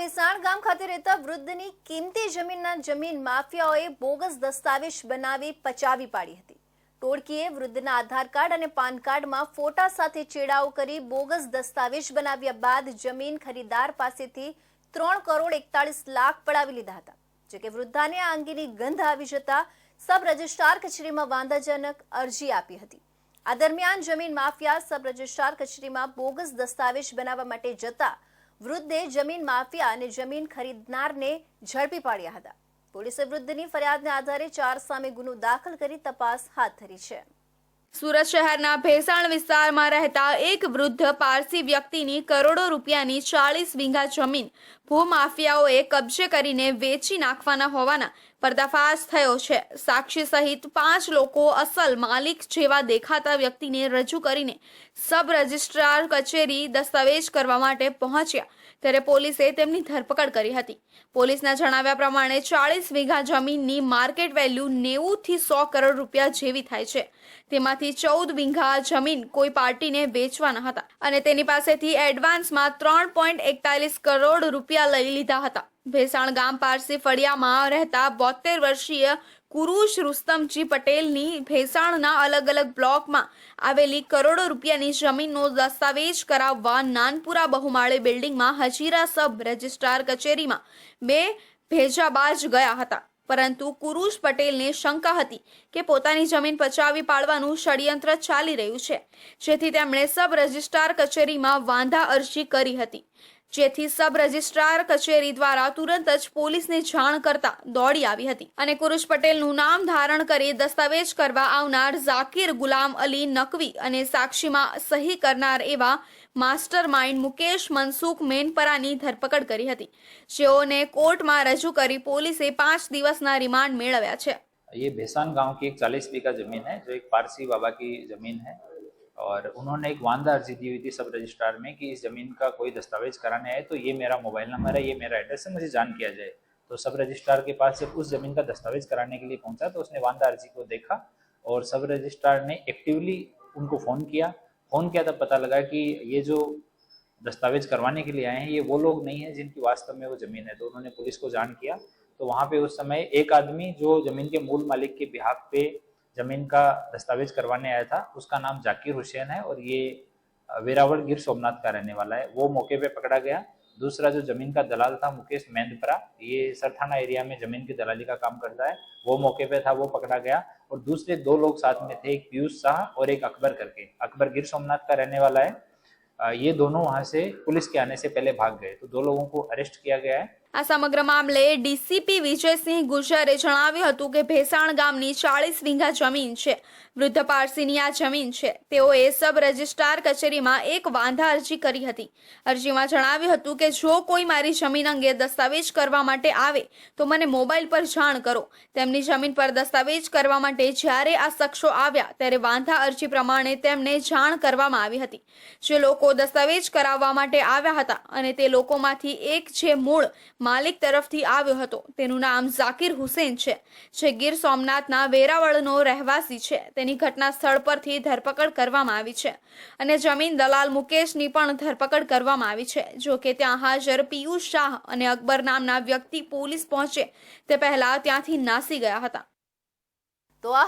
વેસાણ ગામ ખાતે રહેતા વૃદ્ધની કિંમતી જમીનના જમીન માફિયાઓએ બોગસ દસ્તાવેજ બનાવી પચાવી પાડી હતી. ટોળકીએ વૃદ્ધના આધાર કાર્ડ અને પાન કાર્ડમાં ફોટા સાથે ચેડાઓ કરી બોગસ દસ્તાવેજ બનાવ્યા બાદ જમીન ખરીદાર પાસેથી ત્રણ કરોડ એકતાળીસ લાખ પડાવી લીધા હતા. જો કે વૃદ્ધાને આ અંગેની ગંધ આવી જતા સબ રજિસ્ટ્રાર કચેરીમાં વાંધાજનક અરજી આપી હતી. આ દરમિયાન જમીન માફિયા સબ રજિસ્ટ્રાર કચેરીમાં બોગસ દસ્તાવેજ બનાવવા માટે જતા વૃદ્ધે જમીન માફિયા અને જમીન ખરીદનારને ઝડપી પાડ્યા હતા. પોલીસે વૃદ્ધની ફરિયાદને આધારે ચાર સામે ગુનો દાખલ કરી તપાસ હાથ ધરી છે. સુરત શહેરના ભેસાણ વિસ્તારમાં રહેતા એક વૃદ્ધ પારસી વ્યક્તિની કરોડો રૂપિયાની ચાલીસ વીઘા જમીન ભૂમાફિયાઓએ કબજે કરીને વેચી નાખવાના હોવાના પર્દાફાશ થયો છે. સાક્ષી સહિત પાંચ લોકો અસલ માલિક જેવા દેખાતા વ્યક્તિને રજૂ કરીને સબ રજિસ્ટ્રાર કચેરી દસ્તાવેજ કરવા માટે પહોંચ્યા. ત્યારે પોલીસે તેમની ધરપકડ કરી હતી. પોલીસના જણાવ્યા પ્રમાણે ચાળીસ વીઘા જમીનની માર્કેટ વેલ્યુ નેવું થી સો કરોડ રૂપિયા જેવી થાય છે. તેમાંથી ચૌદ વીઘા જમીન કોઈ પાર્ટીને વેચવાના હતા અને તેની પાસેથી એડવાન્સમાં ત્રણ પોઈન્ટ એકતાલીસ કરોડ રૂપિયા લઈ લીધા હતા. ભેસાણ ગામ પારસી ફળિયામાં રહેતા બોતેર વર્ષીય કુરુશ રુસ્તમજી પટેલની ભેસાણના અલગ અલગ બ્લોકમાં આવેલી કરોડો રૂપિયાની જમીનનો દસ્તાવેજ કરાવવા નાનપુરા બહુમાળી બિલ્ડિંગમાં હજીરા સબ રજિસ્ટ્રાર કચેરીમાં બે ભેજાબાજ ગયા હતા. પરંતુ કુરુશ પટેલને શંકા હતી કે પોતાની જમીન પચાવી પાડવાનું ષડયંત્ર ચાલી રહ્યું છે. જેથી તેમણે સબ રજિસ્ટ્રાર કચેરીમાં વાંધા અરજી કરી હતી. જેથી સબ રજિસ્ટ્રાર કચેરી દ્વારા તુરંત જ પોલીસને જાણ કરતા દોડી આવી હતી અને કુરુશ પટેલનું નામ ધારણ કરી દસ્તાવેજ કરવા આવનાર ઝાકીર ગુલામ અલી નકવી અને સાક્ષીમાં સહી કરનાર એવા માસ્ટર માઇન્ડ મુકેશ મનસુખ મેનપરાની ધરપકડ કરી હતી જેઓને કોર્ટમાં રજૂ કરી પોલીસે પાંચ દિવસના રિમાન્ડ મેળવ્યા છે ये भैसान गांव की एक चालीस बीघा जमीन है जो एक पारसी बाबा की जमीन है और उन्होंने एक वांदा अर्जी दी हुई थी सब रजिस्ट्रार में कि इस ज़मीन का कोई दस्तावेज़ कराने आए तो ये मेरा मोबाइल नंबर है, ये मेरा एड्रेस है, मुझे जान किया जाए। तो सब रजिस्ट्रार के पास जब उस ज़मीन का दस्तावेज़ कराने के लिए पहुँचा तो उसने वांदा अर्जी को देखा और सब रजिस्ट्रार ने एक्टिवली उनको फ़ोन किया। फ़ोन किया तब पता लगा कि ये जो दस्तावेज़ करवाने के लिए आए हैं, ये वो लोग नहीं है जिनकी वास्तव में वो ज़मीन है। तो उन्होंने पुलिस को जान किया। तो वहाँ पे उस समय एक आदमी जो ज़मीन के मूल मालिक के बिहाफ पे ज़मीन का दस्तावेज़ करवाने आया था। उसका नाम जाकिर हुसैन है और ये वेरावल गिर सोमनाथ का रहने वाला है। वो मौके पे पकड़ा गया। दूसरा जो ज़मीन का दलाल था, मुकेश मेंदपरा, ये सरथाना एरिया में ज़मीन की दलाली का काम करता है। वो मौके पे था, वो पकड़ा गया। और दूसरे दो लोग साथ में थे, एक पीयूष शाह और एक अकबर करके। अकबर गिर सोमनाथ का रहने वाला है। ये दोनों वहाँ से पुलिस के आने से पहले भाग गए। तो दो लोगों को अरेस्ट किया गया है। આ સમગ્ર મામલે ડીસીપી વિજયસિંહ ગુજરે જણાવ્યું હતું કે ભેસાણ ગામની ચાળીસ વીંઘા જમીન છે. વૃદ્ધ પારસીની આ જમીન છે. તેઓએ સબ રજિસ્ટ્રાર કચેરીમાં એક વાંધા અરજી કરી હતી. અરજીમાં જણાવ્યું હતું કે જો કોઈ મારી જમીન અંગે દસ્તાવેજ કરવા માટે આવે, તો મને મોબાઈલ પર જાણ કરો. તેમની જમીન પર દસ્તાવેજ કરવા માટે જ્યારે આ શખ્સો આવ્યા, ત્યારે વાંધા અરજી પ્રમાણે તેમને જાણ કરવામાં આવી હતી. જે લોકો દસ્તાવેજ કરાવવા માટે આવ્યા હતા અને તે લોકોમાંથી એક જે મૂળ માલિક તરફથી આવ્યો હતો. તેનું નામ ઝાકીર હુસેન છે, જે ગીર સોમનાથના વેરાવળનો રહેવાસી છે. તેની ઘટના સ્થળ પરથી ધરપકડ કરવામાં આવી છે અને જમીન દલાલ મુકેશની પણ ધરપકડ કરવામાં આવી છે. જો કે ત્યાં હાજર પિયુષ શાહ અને અકબર નામના વ્યક્તિ પોલીસ પહોંચે તે પહેલા ત્યાંથી નાસી ગયા હતા.